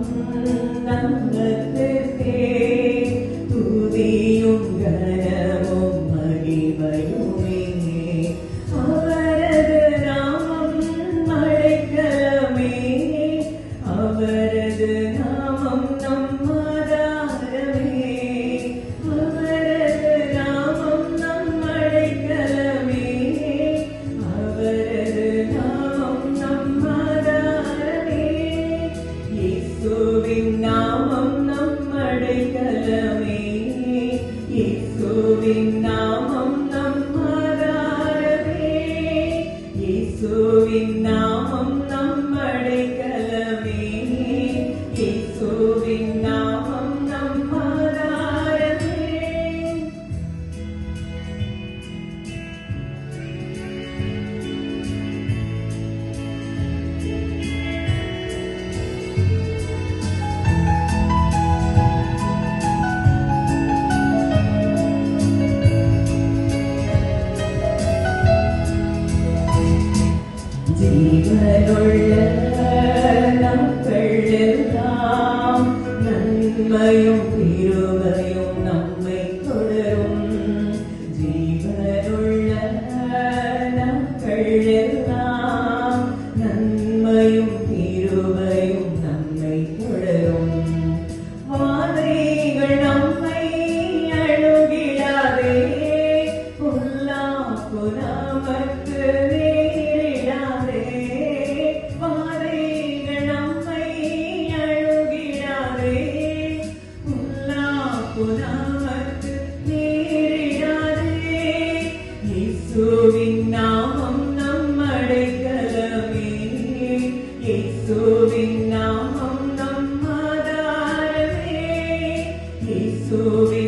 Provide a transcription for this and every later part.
Thank you. Govinda Om Namah Deka യേശുവിൻ നാമം നമ്മാധാരമേ യേശുവിൻ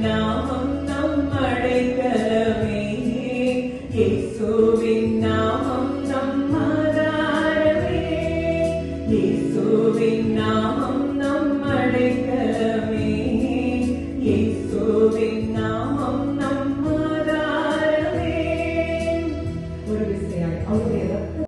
நாமம் நம்மடை கலமே இயேசுவின் நாமம்